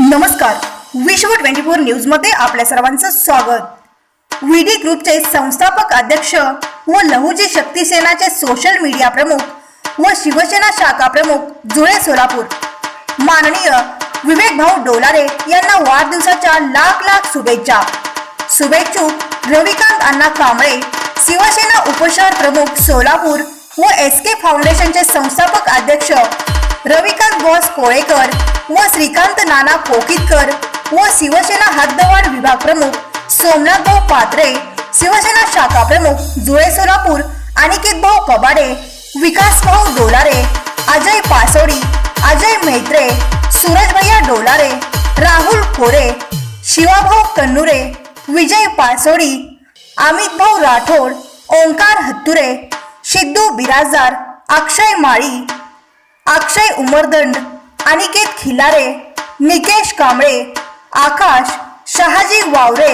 नमस्कार. विश्व twenty four न्यूजमध्ये आपल्या सर्वांचं स्वागत. व्हीडी ग्रुपचे संस्थापक अध्यक्ष व लहुजी शक्ती सेनाचे सोशल मीडिया प्रमुख व शिवसेना शाखा प्रमुख जुळे सोलापूर. माननीय विवेक भाऊ डोलारे यांना वाढदिवसाच्या लाख लाख शुभेच्छा. शुभेच्छुक रविकांत अण्णा कांबळे शिवसेना उपशहर प्रमुख सोलापूर व एस के फाउंडेशनचे संस्थापक अध्यक्ष रविकांत बॉस कोळेकर व श्रीकांत नाना कोकितकर व शिवसेना हद्दवाड विभाग प्रमुख सोमनाथ भाऊ पात्रे शिवसेना शाखा प्रमुख जुळे सोलापूर अनिकेत भाऊ कबाडे विकास भाऊ डोलारे अजय पासोडी अजय मेत्रे सूरज भैया डोलारे राहुल कोरे शिवाभाऊ कन्नुरे विजय पासोडी अमित भाऊ राठोड ओंकार हत्तुरे सिद्धू बिराजदार अक्षय माळी अक्षय उमरदंड अनिकेत खिलारे निकेश कांबळे आकाश शहाजी वावरे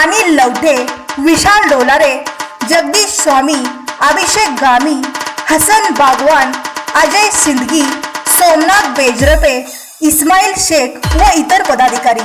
अनिल लवठे विशाल डोलारे जगदीश स्वामी अभिषेक गामी हसन बागवान अजय सिंदगी सोमनाथ बेजरपे इस्माईल शेख व इतर पदाधिकारी.